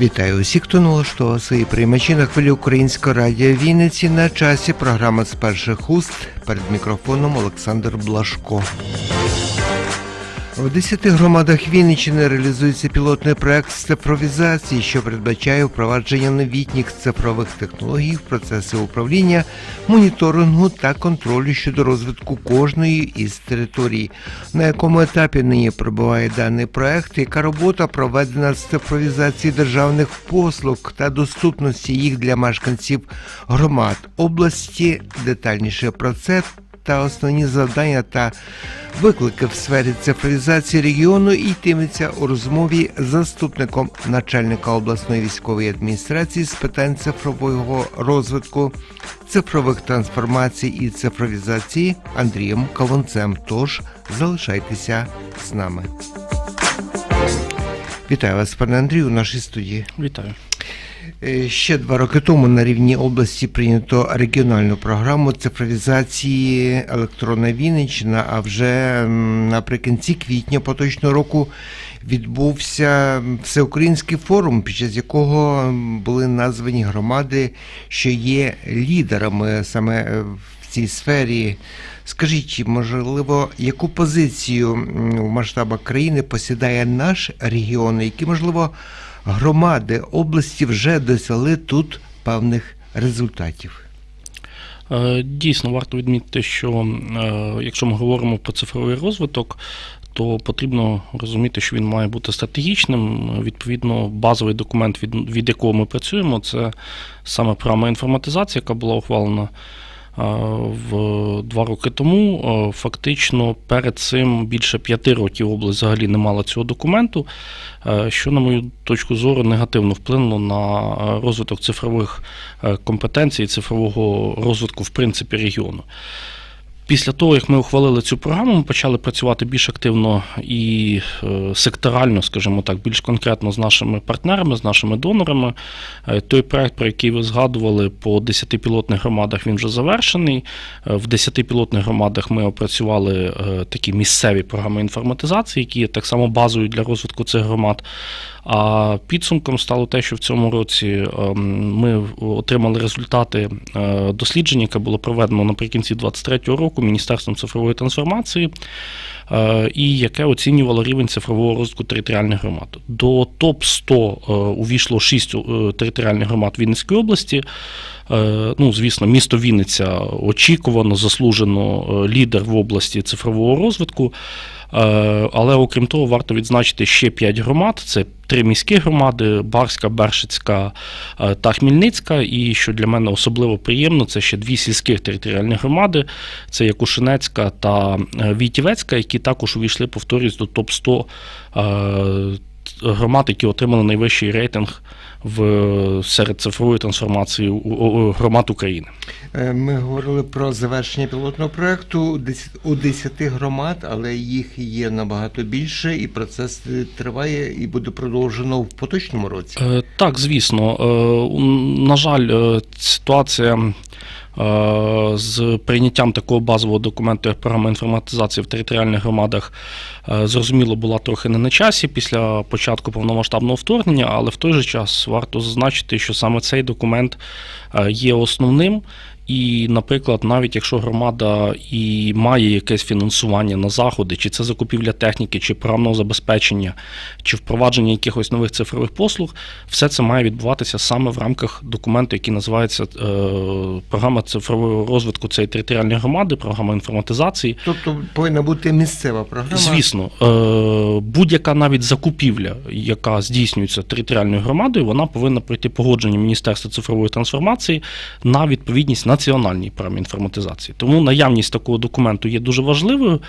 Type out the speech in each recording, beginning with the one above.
Вітаю усіх, хто налаштував свої приймачі на хвилі Українського радіо Вінниці на часі. Програма з перших уст перед мікрофоном Олександр Блашко. В 10 громадах Вінниччини реалізується пілотний проект з цифровізації, що передбачає впровадження новітніх цифрових технологій в процеси управління, моніторингу та контролю щодо розвитку кожної із територій. На якому етапі нині перебуває даний проект, яка робота проведена з цифровізації державних послуг та доступності їх для мешканців громад області. Детальніше про це та основні завдання та виклики в сфері цифровізації регіону йтиметься у розмові з заступником начальника обласної військової адміністрації з питань цифрового розвитку, цифрових трансформацій і цифровізації Андрієм Кавунцем. Тож залишайтеся з нами. Вітаю вас, пане Андрію, у нашій студії. Вітаю. Е, Ще два роки тому на рівні області прийнято регіональну програму цифровізації електронна Вінниччина, а вже наприкінці квітня поточного року відбувся всеукраїнський форум, під час якого були названі громади, що є лідерами саме е, в цій сфері. Скажіть, можливо, яку позицію в масштабах країни посідає наш регіон, які можливо громади області вже досягли тут певних результатів. Е, Дійсно, варто відмітити, що е, якщо ми говоримо про цифровий розвиток, то потрібно розуміти, що він має бути стратегічним. Відповідно, базовий документ, від, від якого ми працюємо, це саме програма інформатизації, яка була ухвалена в два роки тому. Е, Фактично, перед цим більше п'яти років область взагалі не мала цього документу, е, що, на мою точку зору, негативно вплинуло на е, розвиток цифрових компетенцій компетенцій, цифрового розвитку в принципі регіону. Після того, як ми ухвалили цю програму, ми почали працювати більш активно і е, секторально, скажімо так, більш конкретно з нашими партнерами, з нашими донорами. Е, Той проект, про який ви згадували, по 10 пілотних громадах він вже завершений. Е, В 10 пілотних громадах ми опрацювали такі місцеві програми інформатизації, які є так само базою для розвитку цих громад. А підсумком стало те, що в цьому році ем, ми отримали результати е, дослідження, яке було проведено наприкінці 2023 року Міністерством цифрової трансформації, е, і яке оцінювало рівень цифрового розвитку територіальних громад. До топ 100 е, увійшло 6 територіальних громад Вінницької області. Ну, звісно, місто Вінниця очікувано, заслужено лідер в області цифрового розвитку. Але окрім того, варто відзначити ще 5 громад: це три міські громади: Барська, Бершицька е, та Хмельницька. І що для мене особливо приємно, це ще дві сільських територіальні громади: це Якушинецька та Вітівецька, Війтівецька, які також увійшли, повторюсь, до топ 100 громад, які отримали найвищий рейтинг в серед цифрової трансформації громад України. Е, Ми говорили про завершення пілотного проекту у 10 у 10 громад, але їх є набагато більше, і процес триває і буде продовжено в поточному році. Е, Так, звісно. Е, На жаль, ситуація з прийняттям такого базового документу, як програма інформатизації в територіальних громадах, е, зрозуміло, була трохи не на часі після початку повномасштабного вторгнення, але в той же час варто зазначити, що саме цей документ е, є основним. І, наприклад, навіть якщо громада і має якесь фінансування на заходи, чи це закупівля техніки, чи програмного забезпечення, чи впровадження якихось нових цифрових послуг, все це має відбуватися саме в рамках документу, який називається е, програма цифрового розвитку цієї територіальної громади, програма інформатизації. Тобто повинна бути місцева програма. Звісно, е, будь-яка навіть закупівля, яка здійснюється територіальною громадою, вона повинна пройти погодження Міністерства цифрової трансформації на відповідність національній програмі інформатизації. Тому наявність такого документу є дуже важливою.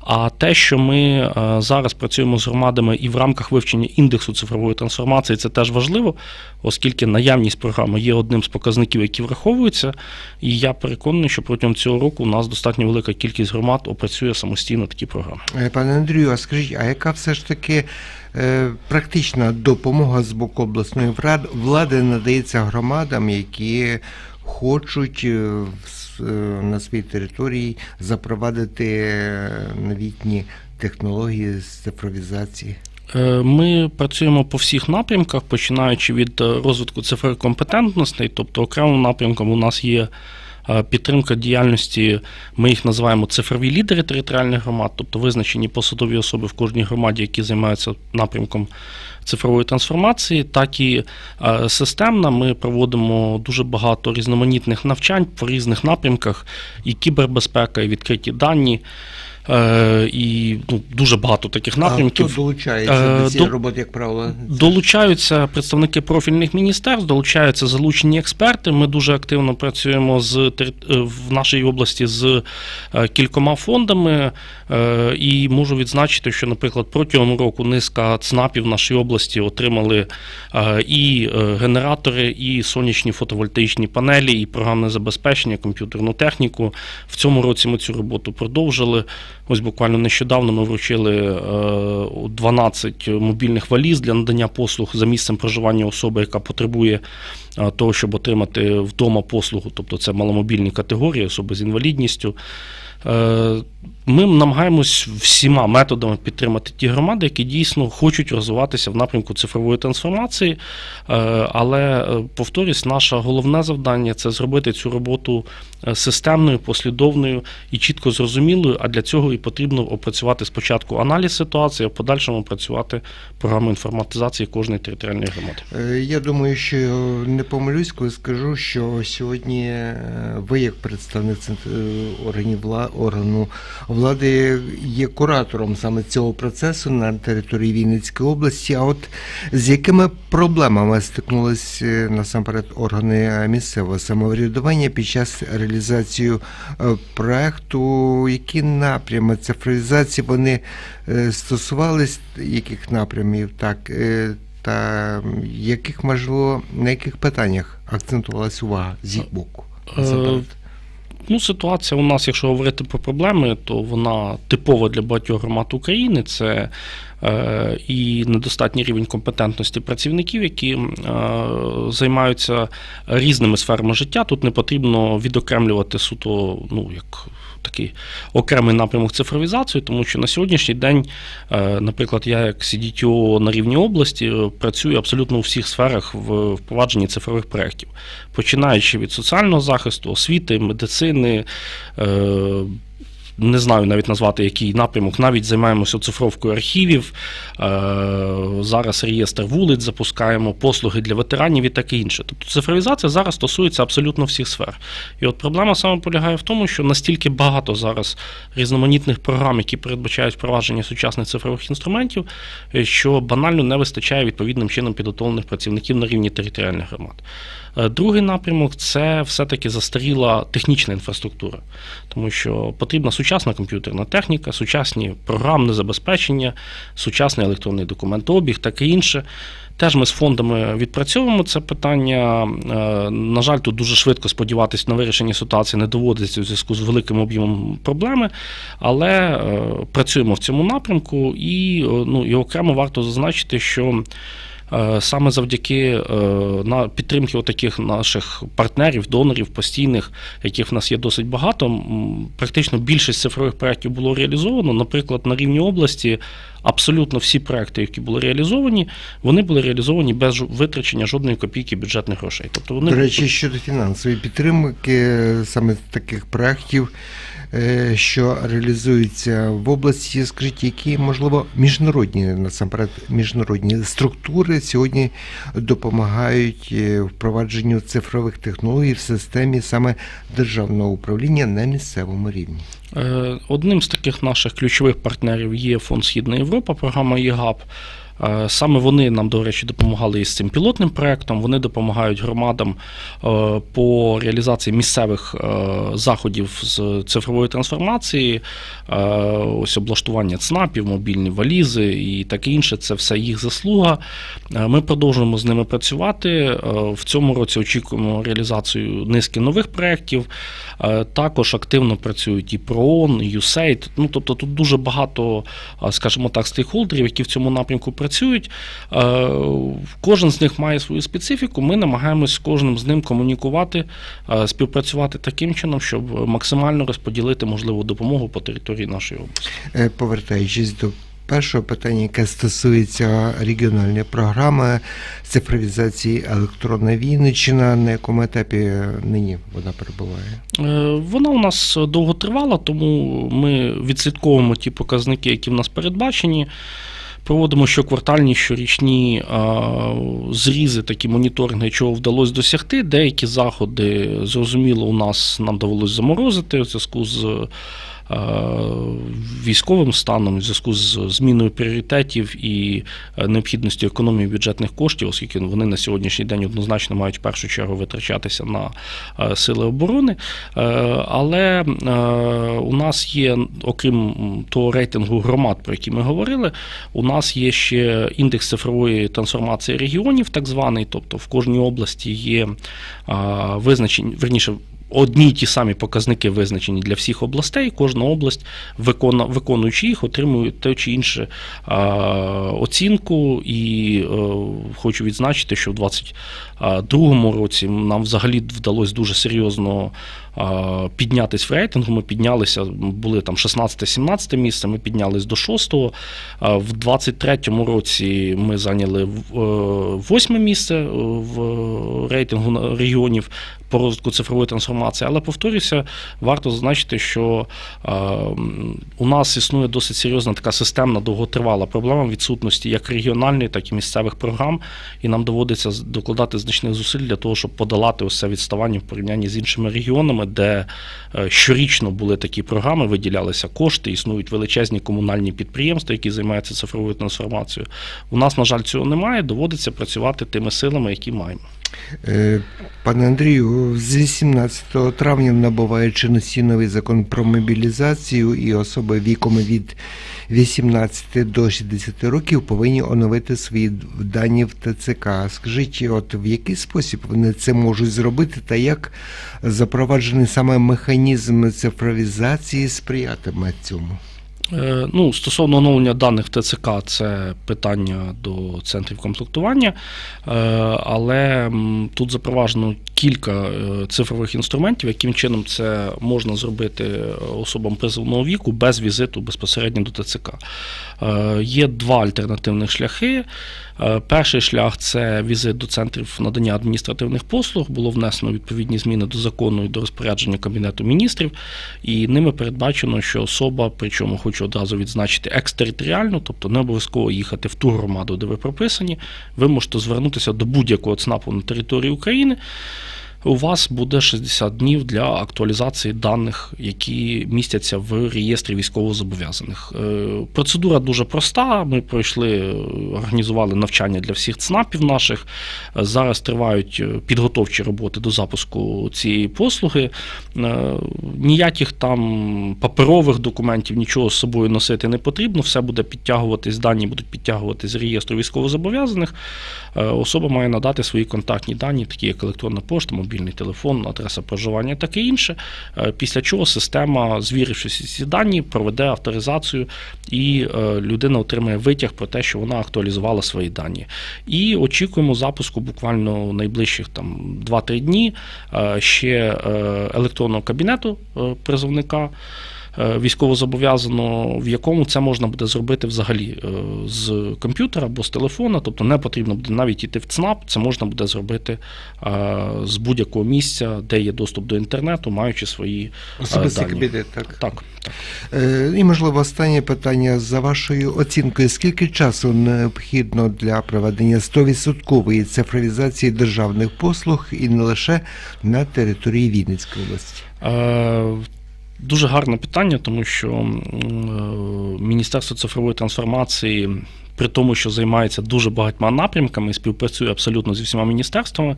А те, що ми е, зараз працюємо з громадами і в рамках вивчення індексу цифрової трансформації, це теж важливо, оскільки наявність програми є одним з показників, які враховуються. І я переконаний, що протягом цього року у нас достатньо велика кількість громад опрацює самостійно такі програми. Е, Пане Андрію, а скажіть, а яка все ж таки е, практична допомога з боку обласної влади надається громадам, які хочуть е, е, на своїй території запровадити е, новітні технології з цифровізації? Ми працюємо по всіх напрямках, починаючи від розвитку цифрових компетентностей, тобто окремим напрямком у нас є підтримка діяльності, ми їх називаємо цифрові лідери територіальних громад, тобто визначені посадові особи в кожній громаді, які займаються напрямком цифрової трансформації, так і е, системно ми проводимо дуже багато різноманітних навчань по різних напрямках, і кібербезпека, і відкриті дані. е, І ну, дуже багато таких напрямків. А хто долучається Е, до цієї роботи, як правило? Долучаються представники профільних міністерств, долучаються залучені експерти. Ми дуже активно працюємо з в нашій області з кількома фондами. І можу відзначити, що, наприклад, протягом року низка ЦНАПів в нашій області отримали е, і е, генератори, і сонячні фотовольтаїчні панелі, і програмне забезпечення, комп'ютерну техніку. В цьому році ми цю роботу продовжили. Ось буквально нещодавно ми вручили е, 12 мобільних валіз для надання послуг за місцем проживання особи, яка потребує е, того, щоб отримати вдома послугу, тобто це маломобільні категорії, особи з інвалідністю. Е, Ми намагаємось всіма методами підтримати ті громади, які дійсно хочуть розвиватися в напрямку цифрової трансформації. Е, Але е, повторюсь, наше головне завдання це зробити цю роботу системною, послідовною і чітко зрозумілою. А для цього і потрібно опрацювати спочатку аналіз ситуації, а в подальшому працювати програму інформатизації кожної територіальної громади. Я думаю, що не помилюсь, коли скажу, що сьогодні ви, як представник органів вла- органу влади, є куратором саме цього процесу на території Вінницької області. А от з якими проблемами стикнулись е, насамперед органи місцевого самоврядування під час реалізації е, проекту? Які напрями цифровізації вони е, стосувались яких напрямів? Так. та яких можливо на яких питаннях акцентувалась увага з їх боку? Насамперед. Ну, ситуація у нас, якщо говорити про проблеми, то вона типова для багатьох громад України. Це е, і недостатній рівень компетентності працівників, які е, займаються різними сферами життя. Тут не потрібно відокремлювати суто, ну як. Такий окремий напрямок цифровізації, тому що на сьогоднішній день, е, наприклад, я як CDTO на рівні області е, працюю абсолютно у всіх сферах в впровадженні цифрових проєктів, починаючи від соціального захисту, освіти, медицини. Не знаю навіть назвати який напрямок. Навіть займаємося оцифровкою архівів. Е, Зараз реєстр вулиць запускаємо, послуги для ветеранів і таке інше. Тобто цифровізація зараз стосується абсолютно всіх сфер. І от проблема саме полягає в тому, що настільки багато зараз різноманітних програм, які передбачають впровадження сучасних цифрових інструментів, що банально не вистачає відповідним чином підготовлених працівників на рівні територіальних громад. Е, Другий напрямок це все-таки застаріла технічна інфраструктура, тому що потрібна сучасна комп'ютерна техніка, сучасні програмне забезпечення, сучасний електронний документообіг, таке інше. Теж ми з фондами відпрацьовуємо це питання. Е, На жаль, тут дуже швидко сподіватися на вирішення ситуації не доводиться у зв'язку з великим об'ємом проблеми, але е, працюємо в цьому напрямку, і, ну, і окремо варто зазначити, що. Е, Саме завдяки е, на підтримки таких наших партнерів, донорів постійних, яких в нас є досить багато. Практично більшість цифрових проєктів було реалізовано. Наприклад, на рівні області абсолютно всі проекти, які були реалізовані, вони були реалізовані без витрачення жодної копійки бюджетних грошей. Тобто вони До речі, щодо фінансової підтримки е, саме таких проєктів, що реалізуються в області, скажіть, які можливо міжнародні насамперед міжнародні структури сьогодні допомагають е, впровадженню цифрових технологій в системі саме державного управління на місцевому рівні. Е, Одним з таких наших ключових партнерів є Фонд Східна Європа, програма ЄГАП. Е, Саме вони нам, до речі, допомагали із цим пілотним проектом. Вони допомагають громадам е, по реалізації місцевих е, заходів з цифрової трансформації, ось облаштування ЦНАПів, мобільні валізи і таке інше. Це все їх заслуга. Ми продовжуємо з ними працювати. В цьому році очікуємо реалізацію низки нових проєктів. Також активно працюють і ПРООН, і USAID. Ну тобто тут дуже багато, скажімо так, стейкхолдерів, які в цьому напрямку працюють. Працюють. Е, Кожен з них має свою специфіку. Ми намагаємось з кожним з ним комунікувати, е, співпрацювати таким чином, щоб максимально розподілити можливу допомогу по території нашої області. Е, Повертаючись до першого питання, яке стосується регіональної програми цифровізації електронна Вінниччина, на якому етапі нині вона перебуває? Вона у нас довго тривала, тому ми відслідковуємо ті показники, які в нас передбачені. Проводимо щоквартальні, щорічні зрізи, такі моніторинги, чого вдалося досягти. Деякі заходи, зрозуміло, у нас нам довелося заморозити у зв'язку з військовим станом, у зв'язку з зміною пріоритетів і е, необхідністю економії бюджетних коштів, оскільки вони на сьогоднішній день однозначно мають в першу чергу витрачатися на е, сили оборони. Е, Але е, у нас є, окрім того рейтингу громад, про який ми говорили, у нас є ще індекс цифрової трансформації регіонів, так званий, тобто в кожній області є визначені, верніше. Одні й ті самі показники визначені для всіх областей. Кожна область, виконуючи їх, отримує те чи інше оцінку. І е, хочу відзначити, що в 2022 році нам взагалі вдалося дуже серйозно піднятись в рейтингу. Ми піднялися, були там 16-17 місце, ми піднялись до 6-го. В 23-му році ми зайняли в- е, восьме місце е, в рейтингу регіонів по розвитку цифрової трансформації. Але повторюся, варто зазначити, що е, у нас існує досить серйозна така системна довготривала проблема відсутності як регіональної, так і місцевих програм, і нам доводиться докладати значних зусиль для того, щоб подолати це відставання в порівнянні з іншими регіонами, де е, щорічно були такі програми, виділялися кошти, існують величезні комунальні підприємства, які займаються цифровою трансформацією. У нас, на жаль, цього немає. Доводиться працювати тими силами, які маємо. Е, Пане Андрію, з 18 травня набуває чинності новий закон про мобілізацію, і особи віком від 18 до 60 років повинні оновити свої дані в ТЦК. Скажіть, от в який спосіб вони це можуть зробити, та як запроваджений саме механізм цифровізації сприятиме цьому? Е, Ну, стосовно оновлення даних в ТЦК, це питання до центрів комплектування, Е, але тут запроваджено кілька е, цифрових інструментів, яким чином це можна зробити особам призовного віку без візиту безпосередньо до ТЦК. Є два альтернативних шляхи. Е, Перший шлях це візит до центрів надання адміністративних послуг. Було внесено відповідні зміни до закону і до розпорядження Кабінету міністрів, і ними передбачено, що особа, причому хочу одразу відзначити, екстериторіально, тобто не обов'язково їхати в ту громаду, де ви прописані. Ви можете звернутися до будь-якого ЦНАПу на території України. У вас буде 60 днів для актуалізації даних, які містяться в реєстрі військовозобов'язаних. Е, Процедура дуже проста. Ми пройшли, е, організували навчання для всіх ЦНАПів наших. Е, Зараз тривають підготовчі роботи до запуску цієї послуги. Ніяких там паперових документів, нічого з собою носити не потрібно. Все буде підтягуватись, дані будуть підтягуватись з реєстру військовозобов'язаних. Особа має надати свої контактні дані, такі як електронна пошта, мобільний телефон, адреса проживання, таке інше. Е, Після чого система, звіривши ці дані, проведе авторизацію, і е, людина отримає витяг про те, що вона актуалізувала свої дані. І очікуємо запуску буквально найближчих там 2-3 дні е, ще електронного кабінету призовника військовозобов'язаного, в якому це можна буде зробити взагалі е, з комп'ютера або з телефона, тобто не потрібно буде навіть іти в ЦНАП, це можна буде зробити е, з будь-якого місця, де є доступ до інтернету, маючи свої е, Особистий дані. кабінет, так? Так, так. Е, І, можливо, останнє питання за вашою оцінкою. Скільки часу необхідно для проведення 100% цифровізації державних послуг і не лише на території Вінницької області? Дуже гарне питання, тому що е, Міністерство цифрової трансформації, при тому, що займається дуже багатьма напрямками, співпрацює абсолютно зі всіма міністерствами,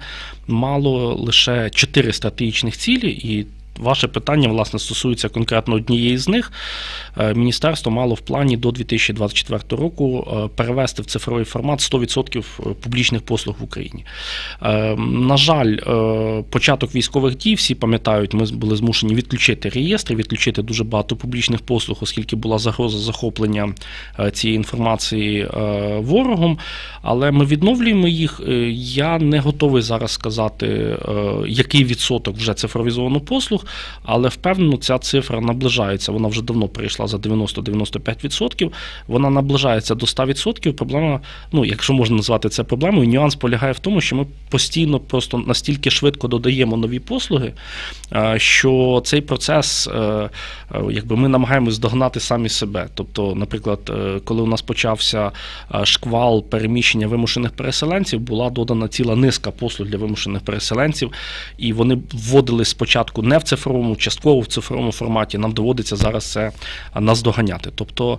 мало лише чотири стратегічних цілі, і Ваше питання власне стосується конкретно однієї з них. Е, Міністерство мало в плані до 2024 року е, перевести в цифровий формат 100% публічних послуг в Україні. Е, На жаль, е, початок військових дій всі пам'ятають, ми були змушені відключити реєстри, відключити дуже багато публічних послуг, оскільки була загроза захоплення е, цієї інформації е, ворогом. Але ми відновлюємо їх. Е, Я не готовий зараз сказати, е, який відсоток вже цифровізовано послуг, але впевнено, ця цифра наближається. Вона вже давно перейшла за 90-95%. Вона наближається до 100%. Проблема, ну якщо можна назвати це проблемою, нюанс полягає в тому, що ми постійно просто настільки швидко додаємо нові послуги, е, що цей процес, е, е, якби ми намагаємось догнати самі себе. Тобто, наприклад, коли у нас почався шквал переміщення вимушених переселенців, була додана ціла низка послуг для вимушених переселенців, і вони вводили спочатку не в цифровому, частково в цифровому форматі. Нам доводиться зараз це наздоганяти. Тобто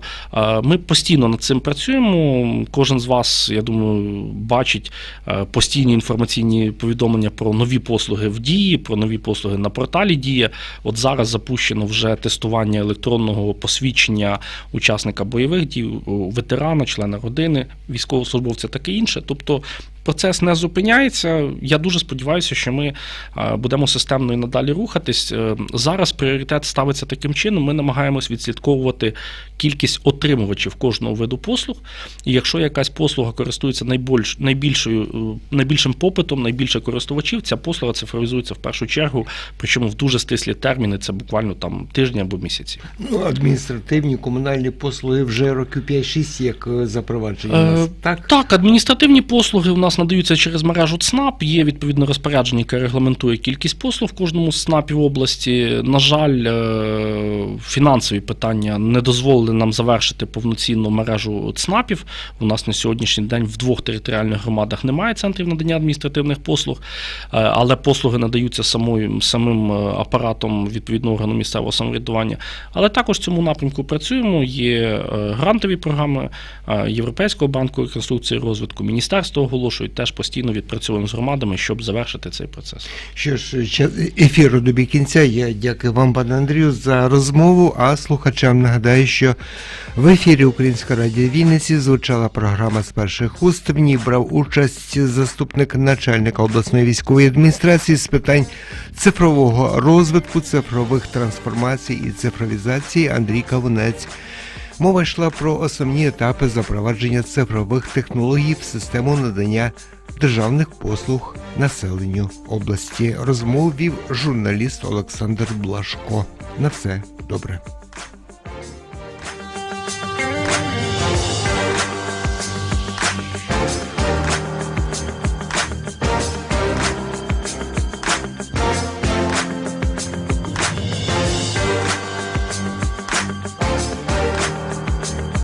ми постійно над цим працюємо. Кожен з вас, я думаю, бачить постійні інформаційні повідомлення про нові послуги в дії, про нові послуги на порталі Дія. От зараз запущено вже тестування електронного посвідчення учасника бойових дій, ветерана, члена родини, військовослужбовця, таке інше. Тобто процес не зупиняється. Я дуже сподіваюся, що ми е, будемо системно і надалі рухатись. Е, Зараз пріоритет ставиться таким чином. Ми намагаємось відслідковувати кількість отримувачів кожного виду послуг. І якщо якась послуга користується найбільш, найбільшою, е, найбільшим попитом, найбільше користувачів, ця послуга цифровізується в першу чергу, причому в дуже стислі терміни, це буквально там тижні або місяці. Ну, адміністративні комунальні послуги вже років 5-6 як запроваджені. Е, Так? Так, адміністративні послуги у нас надаються через мережу ЦНАП. Є відповідне розпорядження, яке регламентує кількість послуг в кожному з ЦНАПів області. На жаль, е, фінансові питання не дозволили нам завершити повноцінну мережу ЦНАПів. У нас на сьогоднішній день в двох територіальних громадах немає центрів надання адміністративних послуг, е, але послуги надаються самою, самим е, апаратом відповідного органу місцевого самоврядування. Але також в цьому напрямку працюємо. Є грантові програми Європейського банку реконструкції і розвитку. Міністерство оголошують теж постійно відпрацьовуємо з громадами, щоб завершити цей процес. Що ж, ефіру добі кінця. Я дякую вам, пане Андрію, за розмову. А слухачам нагадаю, що в ефірі Українська радіо Вінниці звучала програма з перших уст. В ній брав участь заступник начальника обласної військової адміністрації з питань цифрового розвитку, цифрових трансформацій і цифровізації Андрій Кавунець. Мова йшла про основні етапи запровадження цифрових технологій в систему надання державних послуг населенню області. Розмову вів журналіст Олександр Блашко. На все добре.